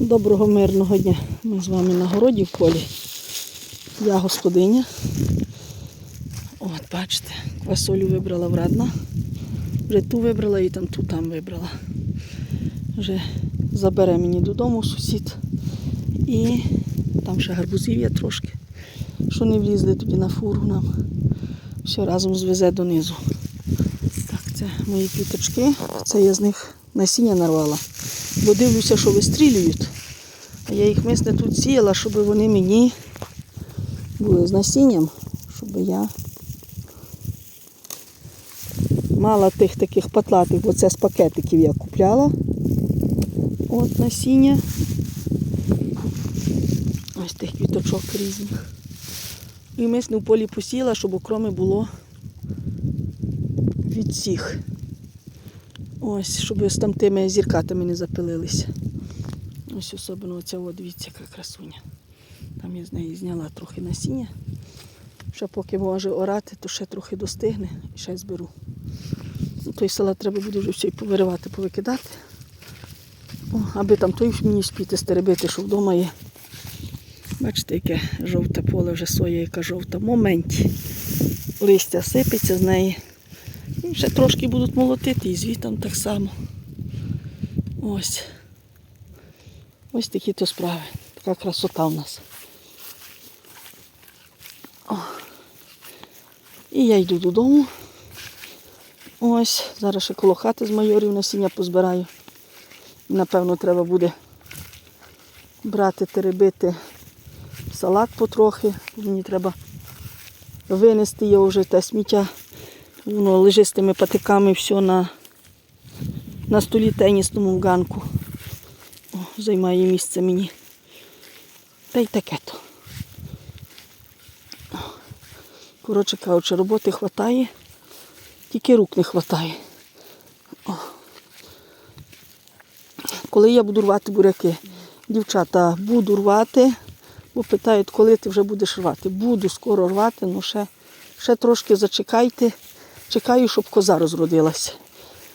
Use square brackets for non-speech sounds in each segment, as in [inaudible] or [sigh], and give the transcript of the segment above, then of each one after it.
Доброго мирного дня. Ми з вами на городі в полі. Я господиня. От, бачите, квасолю вибрала врадна. Вже ту вибрала і там ту там вибрала. Вже забере мені додому сусід. І там ще гарбузів є трошки. Що не влізли тоді на фуру нам. Все разом звезе донизу. Так, це мої квіточки. Це я з них насіння нарвала. Бо дивлюся, що вистрілюють. Я їх мисне тут сіяла, щоб вони мені були з насінням, щоб я мала тих таких патлатих, бо це з пакетиків я купляла. От насіння. Ось тих квіточок різних. І мисне в полі посіяла, щоб окроми було від всіх. Ось, щоб з там тими зіркатами не запилилися. Ось особливо оця, от, дивіться, яка красуня. Там я з неї зняла трохи насіння. Ще поки може орати, то ще трохи достигне і ще зберу. Ну, Той салат треба буде вже все і повиривати, повикидати. О, аби там той мені спіти стеребити, що вдома є. Бачите, яке жовте поле, вже соя, яка жовта. В моменті листя сипеться з неї. Ще трошки будуть молотити і звітом так само. Ось. Ось такі то справи. Така красота в нас. О. І я йду додому. Ось, зараз ще коло хати з майорів насіння позбираю. Напевно, треба буде брати, теребити салат потрохи. Мені треба винести його вже те сміття. Воно лежить з тими патиками все на, на столі тенісному в ганку. Займає місце мені. Та й таке то. Коротше кажучи, роботи вистачає, тільки рук не вистачає. Коли я буду рвати буряки, дівчата, буду рвати, бо питають, коли ти вже будеш рвати. Буду скоро рвати, але ще, ще трошки зачекайте. Чекаю, щоб коза розродилася.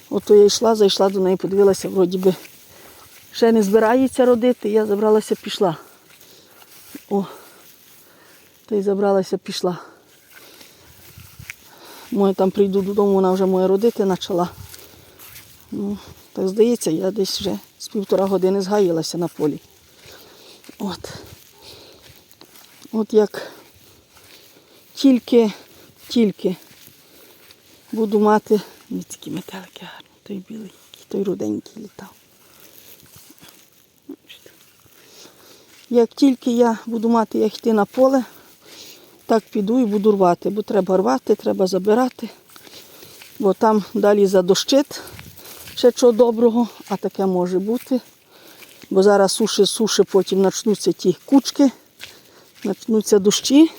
Ото я йшла, зайшла до неї, подивилася, вроді би ще не збирається родити, я забралася, пішла. О, та й забралася, пішла. Моє там прийду додому, вона вже моє родити почала. Ну, так здається, я десь вже з півтора години згаїлася на полі. От. От як тільки, тільки буду мати. Ось такі метелики гарні. Той білий, той руденький літав. Як тільки я буду мати як йти на поле, так піду і буду рвати. Бо треба рвати, треба забирати. Бо там далі задощить ще чого доброго, а таке може бути. Бо зараз суші, суші, потім почнуться ті кучки, почнуться дощі.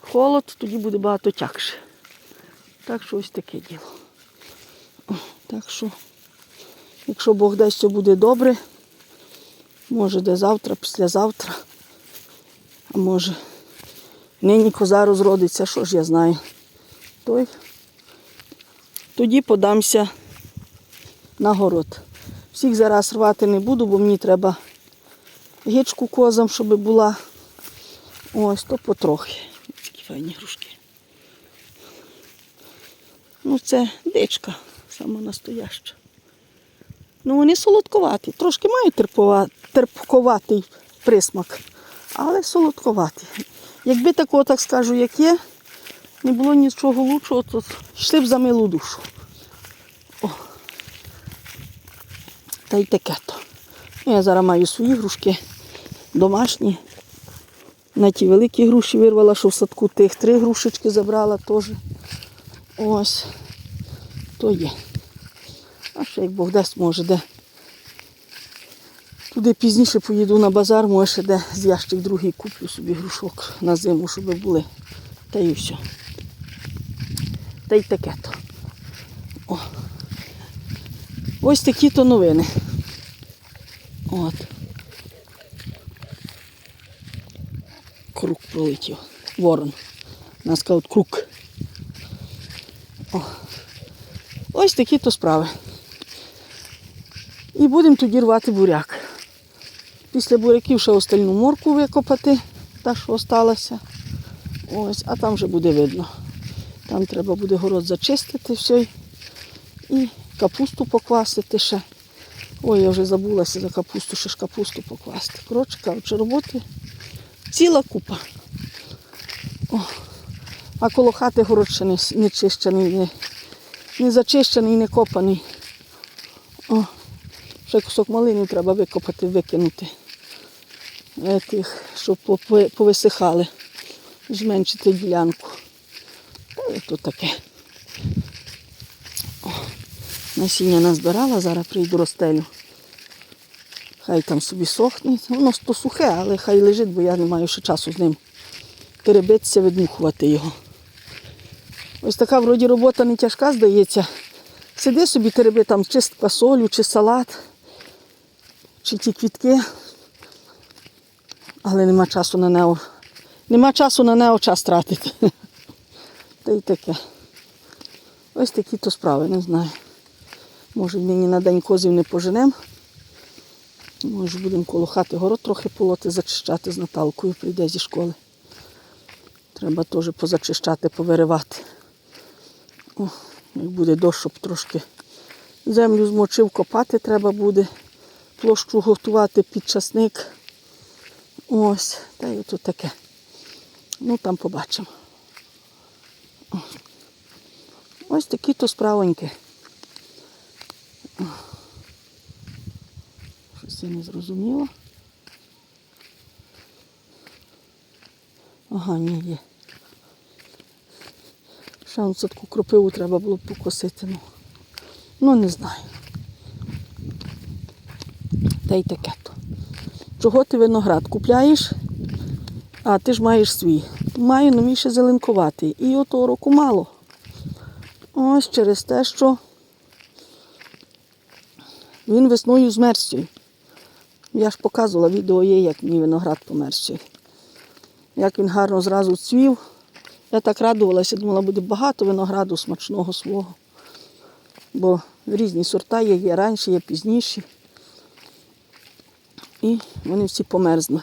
Холод, тоді буде багато тягше. Так що ось таке діло. Так що, якщо Бог дасть, все буде добре, може де завтра, післязавтра, а може нині коза розродиться, що ж я знаю. Той. Тоді подамся на город. Всіх зараз рвати не буду, бо мені треба гічку козам, щоб була. Ось, то потрохи. Такі файні грушки. Ну, це дичка, сама настояща. Ну, вони солодковаті. Трошки мають терпковатий присмак, але солодковаті. Якби такого, так скажу, як є, не було нічого лучшого, то йшли б за милу душу. О. Та й таке то. Ну, Я зараз маю свої грушки домашні. На ті великі груші вирвала, що в садку тих три грушечки забрала теж. Ось. То є. А ще як Бог дасть, може, де. Туди пізніше поїду на базар, може, ще де з ящик другий куплю собі грушок на зиму, щоб були. Та й все. Та й таке то. О. Ось такі то новини. От. Круг пролетів. Ворон. Нас кажуть круг. О. Ось такі то справи. І будемо тоді рвати буряк. Після буряків ще остальну морку викопати, та що осталася. Ось, а там вже буде видно. Там треба буде город зачистити все. І капусту поквасити ще. Ой, я вже забулася за капусту, ще ж капусту покласти. Коротше кажучи, роботи ціла купа. О. А коло хати город ще не, не чищений, не, не зачищений, не копаний. О. Ще кусок малини треба викопати, викинути. Е, Тих, щоб повисихали, зменшити ділянку. Й таке. О, насіння назбирала, зараз прийду розстелю. Хай там собі сохне. Воно то сухе, але хай лежить, бо я не маю ще часу з ним теребитися, видмухувати його. Ось така вроді робота не тяжка, здається. Сиди собі тереби там чи з квасолю, чи салат, чи ті квітки. Але нема часу на нео. Нема часу на нео час тратити. [laughs] Та й таке. Ось такі то справи, не знаю. Може нині на день козів не поженемо. Може будемо коло хати город трохи полоти, зачищати з Наталкою, прийде зі школи. Треба теж позачищати, повиривати. О, як буде дощ, щоб трошки землю змочив, копати треба буде. Площу готувати під часник. Ось, та й тут таке. Ну там побачимо. Ось такі то справоньки. Щось я не зрозуміла. Ага, ні, є. Ще садку кропиву треба було покосити. Ну, ну не знаю. Та й таке. Чого ти виноград купляєш, а ти ж маєш свій. Маю, но мій зеленкуватий. І отого року мало. Ось через те, що він весною змерзцює. Я ж показувала, відео є, як мій виноград померзцює. Як він гарно зразу цвів. Я так радувалася, думала, буде багато винограду смачного свого. Бо різні сорта є, є раніше, є пізніші. І вони всі померзли.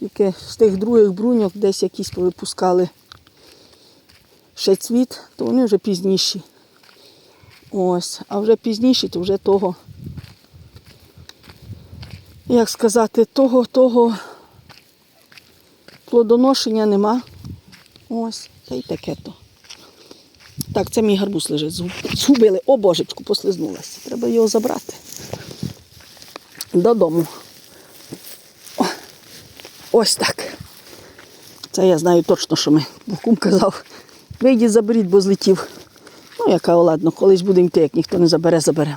Тільки з тих других бруньок десь якісь повипускали ще цвіт, то вони вже пізніші. Ось, а вже пізніші, то вже того, як сказати, того, того плодоношення нема. Ось, та й таке то. Так, це мій гарбуз лежить. Згубили. О, божечку, послизнулася. Треба його забрати. Додому. Ось так. Це я знаю точно, що ми. Бо кум казав, вийдіть, заберіть, бо злетів. Ну, яка ладно, колись будемо йти, як ніхто не забере, заберемо.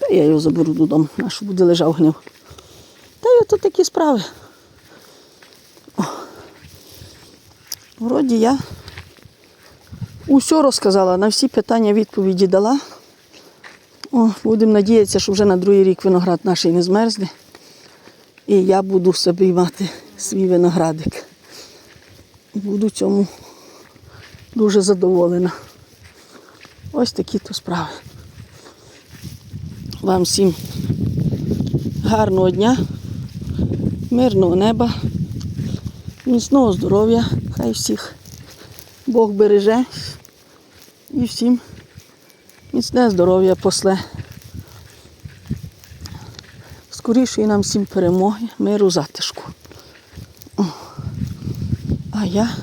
Та я його заберу додому, наш буде лежав гнив. Та й ото такі справи. О. Вроді я усе розказала, на всі питання відповіді дала. О, будемо надіятися, що вже на другий рік виноград наш не змерзне. І я буду собі мати свій виноградик. Буду цьому дуже задоволена. Ось такі то справи. Вам всім гарного дня, мирного неба, міцного здоров'я, хай всіх Бог береже і всім міцне здоров'я после. Скорішої нам всім перемоги, миру, затишку. А я,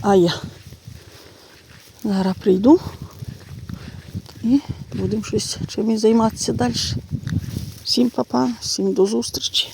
а я зараз прийду і будемо щось чимось займатися далі. Всім па-па, всім до зустрічі.